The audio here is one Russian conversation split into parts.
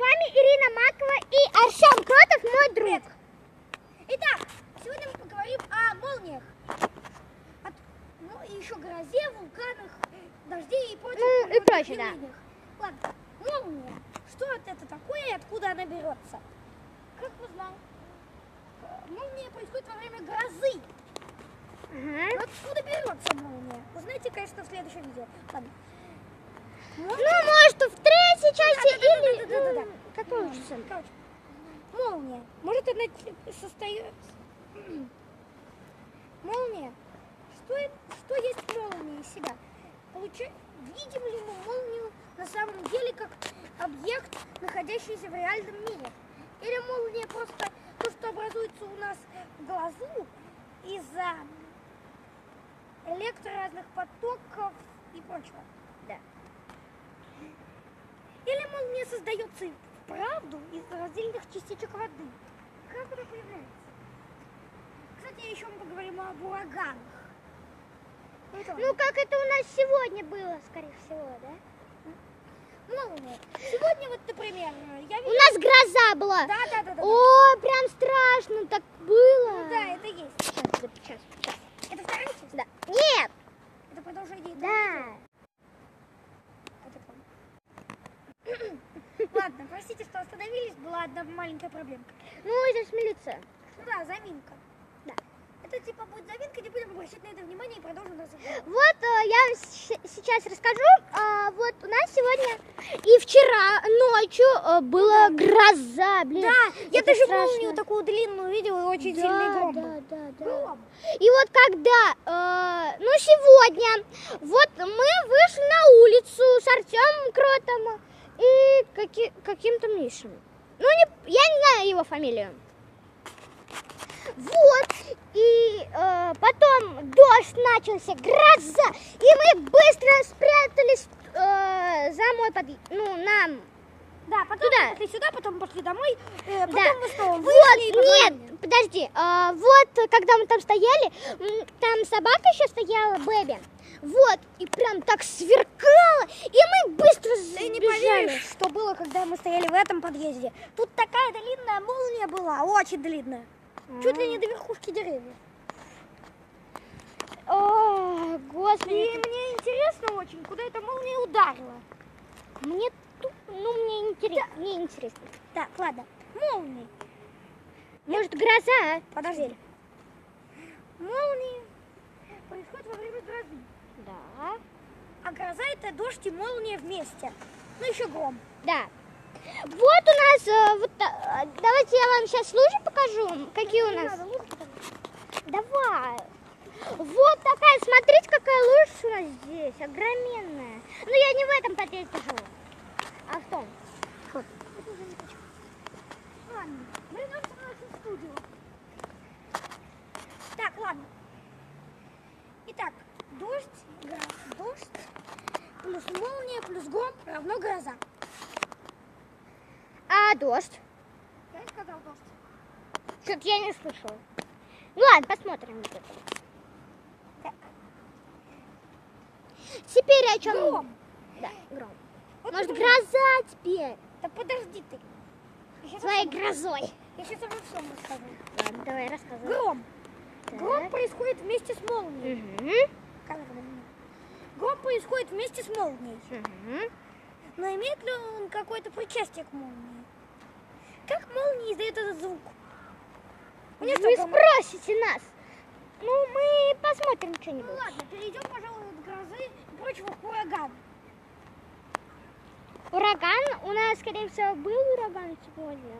вами Ирина Макова и Артем Кротов, мой друг. Итак, сегодня мы поговорим о молниях. От- ну и еще грозе, вулканах, дождей и прочих. Ну, и прочее, да. Ладно, молния. Что это такое и откуда она берется? Как вы знаете, э, молния происходит во время грозы. Но Ага. откуда берется молния? Узнаете, конечно, в следующем видео. Ладно. Ну, может, в третьей части или... Да-да-да-да-да-да. ну, Как получится. Короче, молния. Может она состоит... Молния. Что, что есть молния из себя? Получа- Видим ли мы молнию на самом деле как объект, находящийся в реальном мире? Или молния просто то, что образуется у нас в глазу из-за электроразных потоков и прочего? Или молния создается и вправду из раздельных частичек воды? Как это появляется? Кстати, еще мы поговорим об ураганах. Ну, это Ну, как это у нас сегодня было, скорее всего, да? молния. Сегодня вот, например, я У видела... нас гроза была. Да, да, да, да. О, прям страшно так было. Ну да, это есть. Сейчас, сейчас, сейчас. Это вторая часть? Да. Нет. Это продолжение. Да. видео? Это правда. Ладно, простите, что остановились, была одна маленькая проблемка. Ну, здесь милиция. Ну да, заминка. Да. Это типа будет заминка, не будем обращать на это внимание и продолжим разговор. Вот э, я сейчас расскажу. А, вот у нас сегодня и вчера ночью э, была гроза, блин. Да, я даже страшно. молнию такую длинную видела, и очень да, сильный гром. Да, да, да. Гром. И вот когда, э, ну сегодня, вот мы вышли на улицу с Артемом Кротом и каки- каким-то Мишем. Ну, не, я не знаю его фамилию. Вот, и э, потом дождь начался, гроза, и мы быстро спрятались э, за мой подъезд, ну, нам. Да, потом Туда. пошли сюда, потом пошли домой, э, потом Да. мы снова Вот, вышли и нет, подожди, а, вот, когда мы там стояли, там собака еще стояла, Бэби, вот, и прям так сверкала, и мы быстро Ты не сбежали. поверишь, что было, когда мы стояли в этом подъезде. Тут такая длинная молния была, очень длинная. Чуть ли не до верхушки деревьев. О, И господи, мне интересно очень, куда эта молния ударила. мне тут, ну, мне интересно, мне интересно. Так, ладно. Молния. Может, гроза? а? Подожди. Молния происходит во время грозы. Да. А гроза это дождь и молния вместе. Ну еще гром. Да. Вот у нас, э, вот, та- давайте я вам сейчас лужи покажу, какие у нас. Давай. Вот такая, смотрите, какая лужа у нас здесь, огроменная. Ну, я не в этом подъезде живу, а в том. Это уже не хочу. Ладно, вернемся в нашу студию. Так, ладно. Итак, дождь, гроз, дождь, плюс молния, плюс гром равно гроза. А дождь? Я и сказал дождь. Что-то я не слышала. Ну ладно, посмотрим. вот это. Так, Теперь о чем? гром. Да, гром. Вот Может, гром. гроза теперь? Да подожди ты. Обо- грозой. Я сейчас обо всем расскажу. Ладно, давай рассказывай. Гром. Так. Гром происходит вместе с молнией. Меня. Гром происходит вместе с молнией. мгм. Но имеет ли он какое-то причастие к молнии? Как молния издает этот звук? У нее Вы спросите нас. Ну, мы посмотрим Ну что-нибудь. ладно, перейдем, пожалуй, от грозы и прочего к урагану. Ураган, у нас, скорее всего, был ураган сегодня.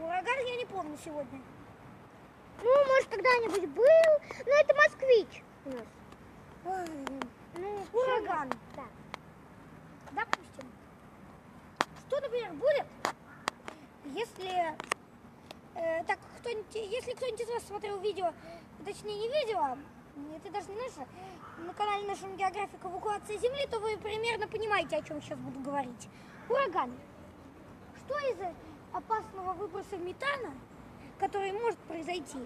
Ураган я не помню сегодня. Ну, может, когда-нибудь был. Но это москвич у нас. Ой, Ну, Ураган. Да. Допустим. Что, например, будет, если... э, так, кто-нибудь, если кто-нибудь из вас смотрел видео, точнее не видео, это даже не наше, на канале нашем географика эвакуация Земли, то вы примерно понимаете, о чем сейчас буду говорить. Ураган. Что из опасного выброса метана, который может произойти,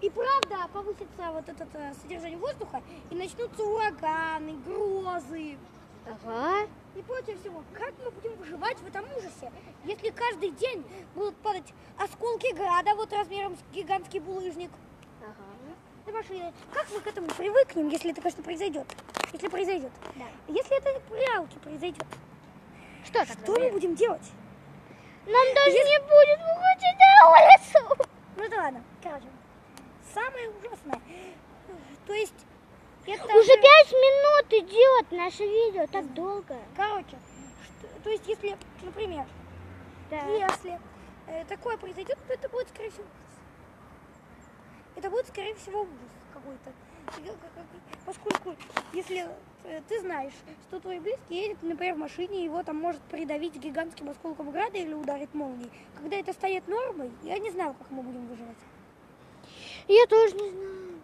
и правда повысится вот это э, содержание воздуха, и начнутся ураганы, грозы. Ага. И прочее всего, как мы будем выживать в этом ужасе, если каждый день будут падать осколки града вот размером с гигантский булыжник? Ага. Ты, Маша, как мы к этому привыкнем, если это, конечно, произойдет? Если произойдет. Да. Если это в реалке произойдет, Что что мы будем делать? Нам даже не будет выходить на улицу. Ну это ладно, короче. Самое ужасное. То есть, это Уже же- пять минут идет наше видео, так долго. Короче, что- то есть, если, например, Да. если э, такое произойдет, то это будет, скорее всего. Это будет, скорее всего, ужас какой-то. Как- как- как- Поскольку, если э, ты знаешь, что твой близкий едет, например, в машине, его там может придавить гигантским осколком града или ударить молнией. Когда это станет нормой, я не знаю, как мы будем выживать. Я тоже не знаю.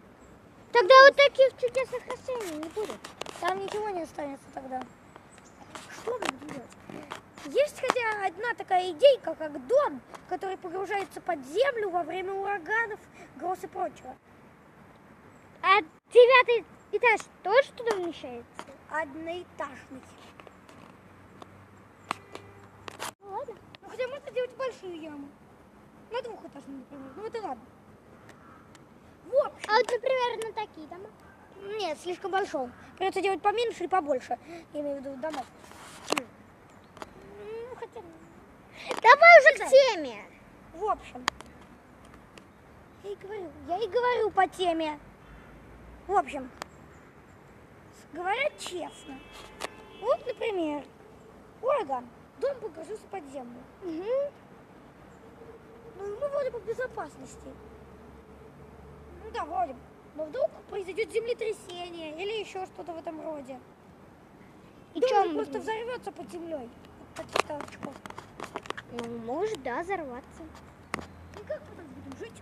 Тогда вот таких чудесных растений не будет. Там ничего не останется тогда. Что будем делать? Есть хотя одна такая идейка, как дом, который погружается под землю во время ураганов, гроз и прочего. А девятый этаж тоже туда вмещается? Одноэтажный. Ну, ладно. Ну хотя можно делать большую яму. На двухэтажном, например. Ну это ладно. А вот, например, на такие дома? нет, слишком большой. Придется делать поменьше и побольше. Я имею в виду домов. Ну, хотя... Давай уже к теме. В общем, я и говорю, я и говорю по теме. В общем, с- говоря честно, вот, например, ураган, дом погрузился под землю. Мгм. Ну, мы вроде бы в безопасности. Ну да, вроде. Но вдруг произойдет землетрясение или еще что-то в этом роде. И Дом мы просто взорвется под землей. Под толчком. Ну, может, да, взорваться. Ну как мы так будем жить?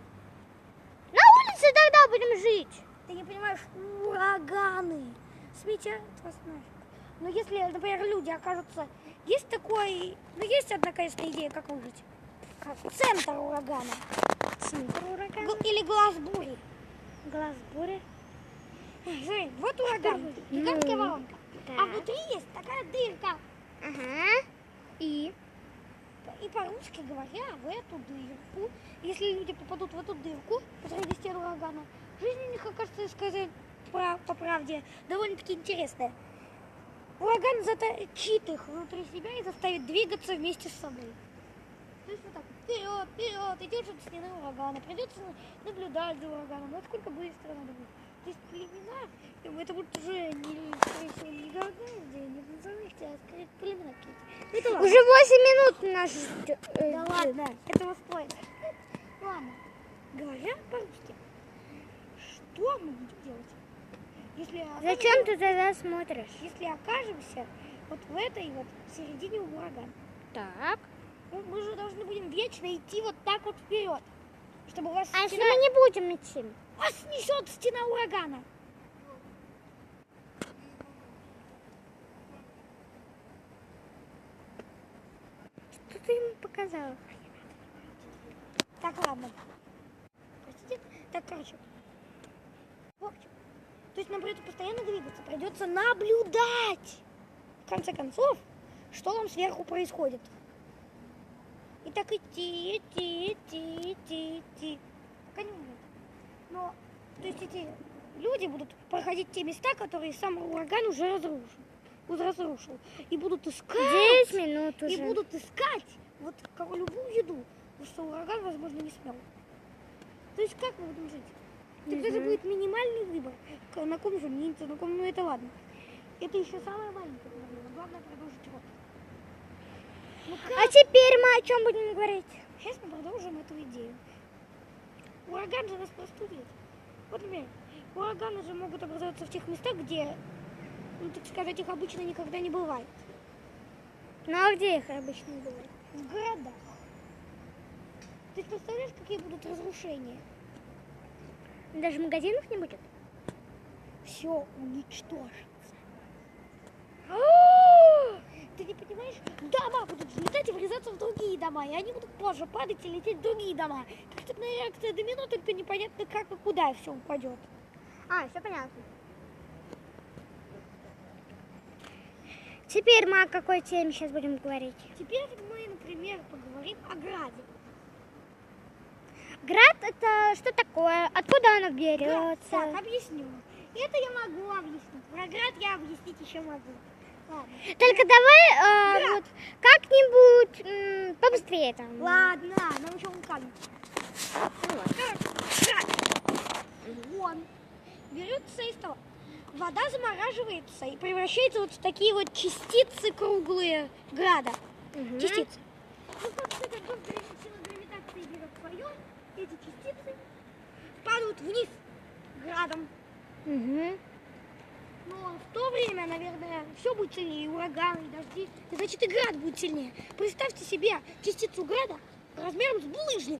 На улице тогда будем жить. Ты не понимаешь, ураганы. Сметя вас нафиг. Но если, например, люди окажутся... Есть такой... Ну, есть одна, конечно, идея, как выжить. Как? Центр урагана. Центр урагана. Или глаз бури. Глаз бури. Жень, вот ураган. Гигантская воронка. А да. внутри есть такая дырка. Ага. И? И по-русски говоря, в эту дырку, если люди попадут в эту дырку посреди стен урагана, жизнь у них окажется, сказать пра- по правде, довольно-таки интересная. Ураган заточит их внутри себя и заставит двигаться вместе с собой. То есть вот так, вперед, вперед, идешь от стены урагана, придется наблюдать за ураганом, насколько быстро надо будет. То есть племена, это будет уже не, скорее всего, не где не национальности, а скорее племена какие-то. Ну, это. Уже 8 минут ждёт, э, Да ладно, этого спойлер. Ладно, говоря по-русски, что мы будем делать? Если Зачем ты тогда смотришь? Если окажемся вот в этой вот середине урагана, Так. Ну, мы же должны будем вечно идти вот так вот вперед, чтобы вас А если стена... мы не будем идти? Вас снесет стена урагана. Что ты ему показала? Так, ладно. Простите. Так, короче. В общем, то есть нам придется постоянно двигаться, придется наблюдать. В конце концов, что там сверху происходит. Так идти, идти, идти, идти, идти. Пока не умрет. Но, то есть эти люди будут проходить те места, которые сам ураган уже разрушил. Уже разрушил. И будут искать. 9 минут уже. И будут искать вот как любую еду, потому что ураган, возможно, не смел. То есть как мы будем жить? Тогда же будет минимальный выбор. На ком жениться, на ком, ну это ладно. Это еще самое маленькое проблема. Главное продолжить род. Ну А теперь мы о чем будем говорить? Сейчас мы продолжим эту идею. Ураган же нас простудит. Вот, например, ураганы же могут образоваться в тех местах, где, ну, так сказать, их обычно никогда не бывает. Ну а где их обычно бывает? В городах. Ты представляешь, какие будут разрушения? Даже магазинов не будет? Все уничтожится. Ты не понимаешь? Дома будут взлетать и врезаться в другие дома, и они будут позже падать и лететь в другие дома. Как цепная реакция домино, только непонятно как и куда все упадет. А, все понятно. теперь мы о какой теме сейчас будем говорить? Теперь мы, например, поговорим о граде. Град это что такое? Откуда оно Град. берется? Так, объясню. Это я могу объяснить. Про град я объяснить еще могу. Ладно. Только давай э, Град. вот как-нибудь побыстрее там. Ладно, нам еще камень. Вон. Берется из того. Вода замораживается и превращается вот в такие вот частицы круглые града. Мгм. Частицы. Ну, как когда гравитация сила гравитации берет свое, эти частицы падают вниз градом. Мгм. Но в то время, наверное, все будет сильнее, и ураганы, и дожди. Значит, и град будет сильнее. Представьте себе частицу града размером с булыжник.